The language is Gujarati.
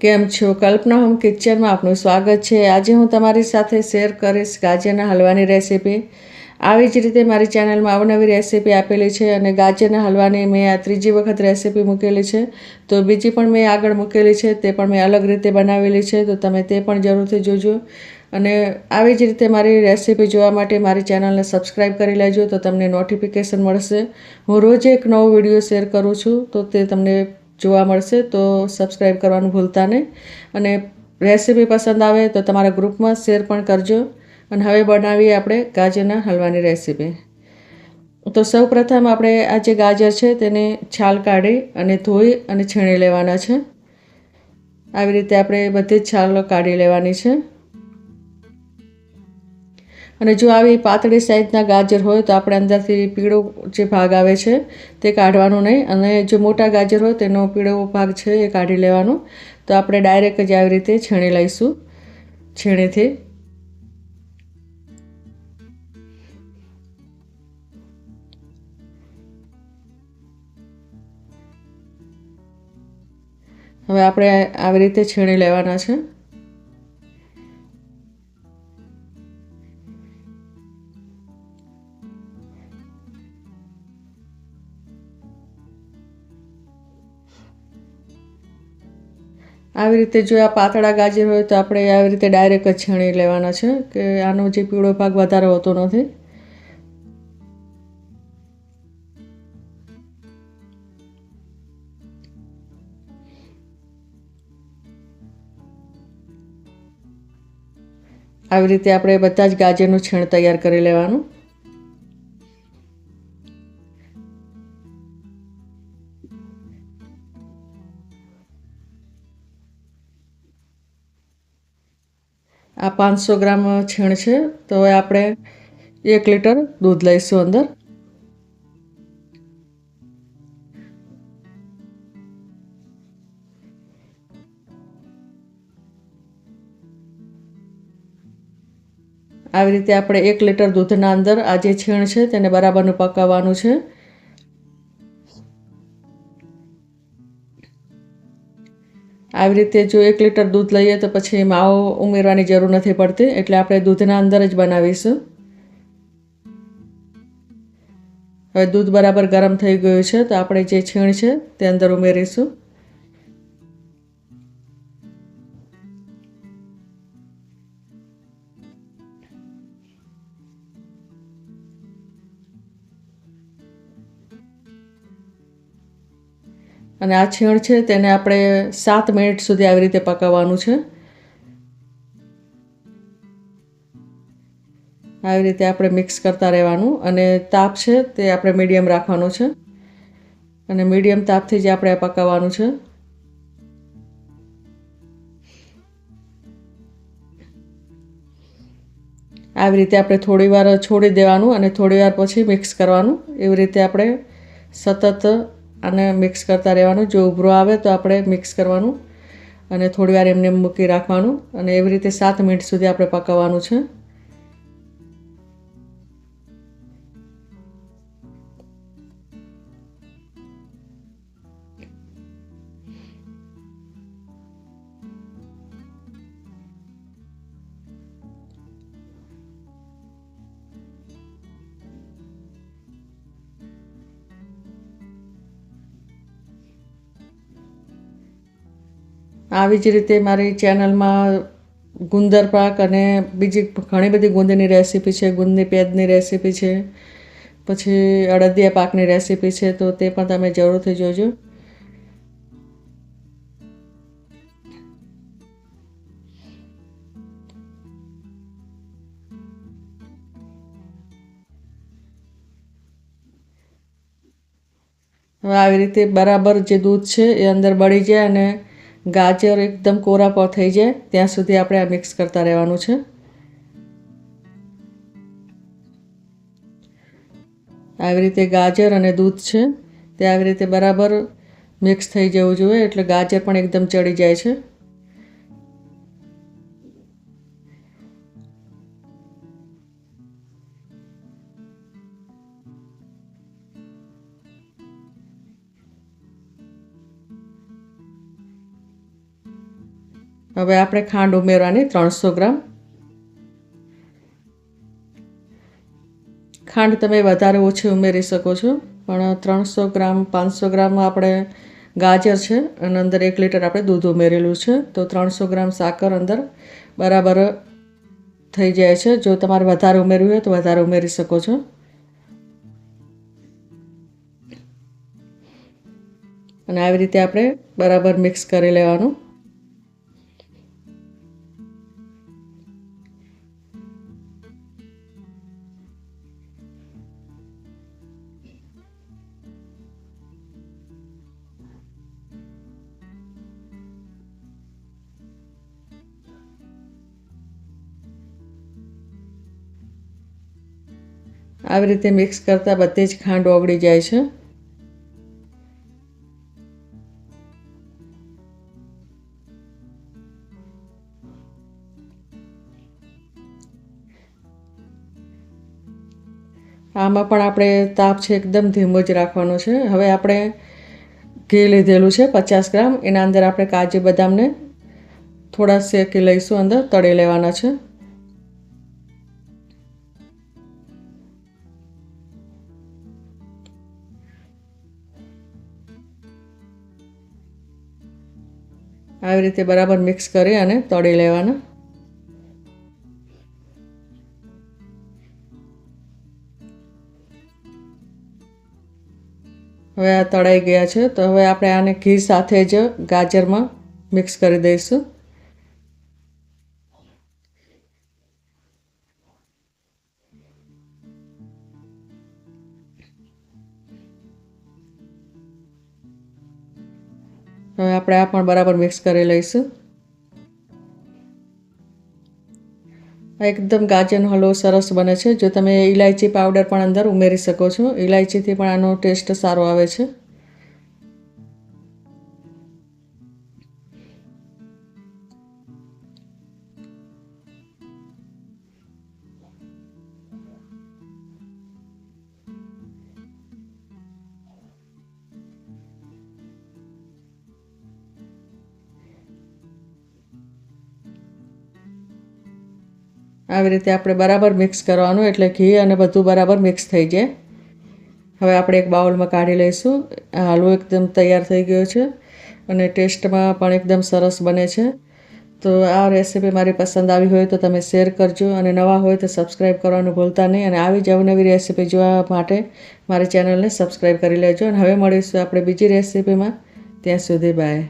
કેમ છો? કલ્પના હોમ કિચનમાં આપનું સ્વાગત છે. આજે હું તમારી સાથે શેર કરીશ ગાજરના હલવાની રેસીપી. આવી જ રીતે મારી ચેનલમાં અવનવી રેસીપી આપેલી છે અને ગાજરના હલવાની મેં આ ત્રીજી વખત રેસીપી મૂકેલી છે. તો બીજી પણ મેં આગળ મૂકેલી છે, તે પણ મેં અલગ રીતે બનાવેલી છે, તો તમે તે પણ જરૂરથી જોજો. અને આવી જ રીતે મારી રેસીપી જોવા માટે મારી ચેનલને સબસ્ક્રાઈબ કરી લેજો, તો તમને નોટિફિકેશન મળશે. હું રોજ એક નવો વીડિયો શેર કરું છું, તો તે તમને જોવા મળશે, તો સબસ્ક્રાઈબ કરવાનું ભૂલતા નહીં. અને રેસીપી પસંદ આવે તો તમારા ગ્રુપમાં શેર પણ કરજો. અને હવે બનાવીએ આપણે ગાજરના હલવાની રેસીપી તો સૌ પ્રથમ આપણે આ જે ગાજર છે તેને છાલ કાઢી અને ધોઈ અને છીણી લેવાના છે. આવી રીતે આપણે બધી જ છાલ કાઢી લેવાની છે. અને જો આવી પાતળી સાઈઝના ગાજર હોય તો આપણે અંદરથી પીળો જે ભાગ આવે છે તે કાઢવાનો નહીં. અને જો મોટા ગાજર હોય તેનો પીળો ભાગ છે એ કાઢી લેવાનો. તો આપણે ડાયરેક્ટ જ આવી રીતે છીણી લઈશું છીણીથી. હવે આપણે આવી રીતે છીણી લેવાના છે. આવી રીતે જો આ પાતળા ગાજર હોય તો આપણે આવી રીતે ડાયરેક્ટ જ છીણી લેવાના છે કે આનો જે પીળો ભાગ વધારે હોતો નથી. આવી રીતે આપણે બધા જ ગાજરનું છીણ તૈયાર કરી લેવાનું. પાંચસો ગ્રામ છીણ છે, તો હવે આપણે એક લીટર દૂધ લઈશું અંદર. આવી રીતે આપણે એક લીટર દૂધના અંદર આ જે છીણ છે, તેને બરાબરનું પકાવવાનું છે. આવી રીતે જો એક લીટર દૂધ લઈએ તો પછી માવો ઉમેરવાની જરૂર નથી પડતી, એટલે આપણે દૂધના અંદર જ બનાવીશું. હવે દૂધ બરાબર ગરમ થઈ ગયું છે, તો આપણે જે છીણ છે તે અંદર ઉમેરીશું. અને આ છીણ છે તેને આપણે સાત મિનિટ સુધી આવી રીતે પકાવવાનું છે. આવી રીતે આપણે મિક્સ કરતા રહેવાનું અને તાપ છે તે આપણે મીડિયમ રાખવાનો છે. અને મીડિયમ તાપથી જ આપણે પકાવવાનું છે. આવી રીતે આપણે થોડી વાર છોડી દેવાનું અને થોડીવાર પછી મિક્સ કરવાનું. એવી રીતે આપણે સતત આને મિક્સ કરતા રહેવાનું. જો ઉભરો આવે તો આપણે મિક્સ કરવાનું અને થોડી વાર એમને મૂકી રાખવાનું અને એવી રીતે સાત મિનિટ સુધી આપણે પકાવવાનું છે. આવી જ રીતે મારી ચેનલમાં ગુંદર પાક અને બીજી ઘણી બધી ગુંદની રેસીપી છે, ગુંદની પેદની રેસીપી છે, પછી અડદિયા પાકની રેસીપી છે, તો તે પણ તમે જરૂરથી જોજો. હવે આવી રીતે બરાબર જે દૂધ છે એ અંદર બળી જાય અને ગાજર એકદમ કોરા પર થઈ જાય, ત્યાં સુધી આપણે આ મિક્સ કરતા રહેવાનું છે. આવી રીતે ગાજર અને દૂધ છે, તે આવી રીતે બરાબર મિક્સ થઈ જવું જોઈએ, એટલે ગાજર પણ એકદમ ચડી જાય છે. હવે આપણે ખાંડ ઉમેરવાની ત્રણસો ગ્રામ. ખાંડ તમે વધારે ઓછી ઉમેરી શકો છો, પણ ત્રણસો ગ્રામ, પાંચસો ગ્રામ આપણે ગાજર છે, અને અંદર એક લીટર આપણે દૂધ ઉમેરેલું છે. તો ત્રણસો ગ્રામ સાકર અંદર બરાબર થઈ જાય છે. જો તમારે વધારે ઉમેરવું હોય તો વધારે ઉમેરી શકો છો. અને આવી રીતે આપણે બરાબર મિક્સ કરી લેવાનું. આવી રીતે મિક્સ કરતાં બધી જ ખાંડ ઓગળી જાય છે. આમાં પણ આપણે તાપ છે એકદમ ધીમો જ રાખવાનો છે. હવે આપણે ઘી લીધેલું છે પચાસ ગ્રામ. એના અંદર આપણે કાજુ બદામને થોડા શેકી લઈશું અંદર, તળી લેવાના છે. આવી રીતે બરાબર મિક્સ કરી અને તળી લેવાના. હવે આ તળાઈ ગયા છે. તો હવે આપણે આને ઘી સાથે જ ગાજરમાં મિક્સ કરી દઈશું. હવે આપણે આ પણ બરાબર મિક્સ કરી લઈશું. એકદમ ગાજરનો હલવો સરસ બને છે. જો તમે ઇલાયચી પાવડર પણ અંદર ઉમેરી શકો છો. ઇલાયચીથી પણ આનો ટેસ્ટ સારો આવે છે. આવી રીતે આપણે બરાબર મિક્સ કરવાનું, એટલે ઘી અને બધું બરાબર મિક્સ થઈ જાય. હવે આપણે એક બાઉલમાં કાઢી લઈશું. હાલવો એકદમ તૈયાર થઈ ગયો છે અને ટેસ્ટમાં પણ એકદમ સરસ બને છે. તો આ રેસીપી મારી પસંદ આવી હોય તો તમે શેર કરજો અને નવા હોય તો સબસ્ક્રાઈબ કરવાનું ભૂલતા નહીં. અને આવી જ અવનવી રેસીપી જોવા માટે મારી ચેનલને સબસ્ક્રાઈબ કરી લેજો. અને હવે મળીશું આપણે બીજી રેસીપીમાં. ત્યાં સુધી બાય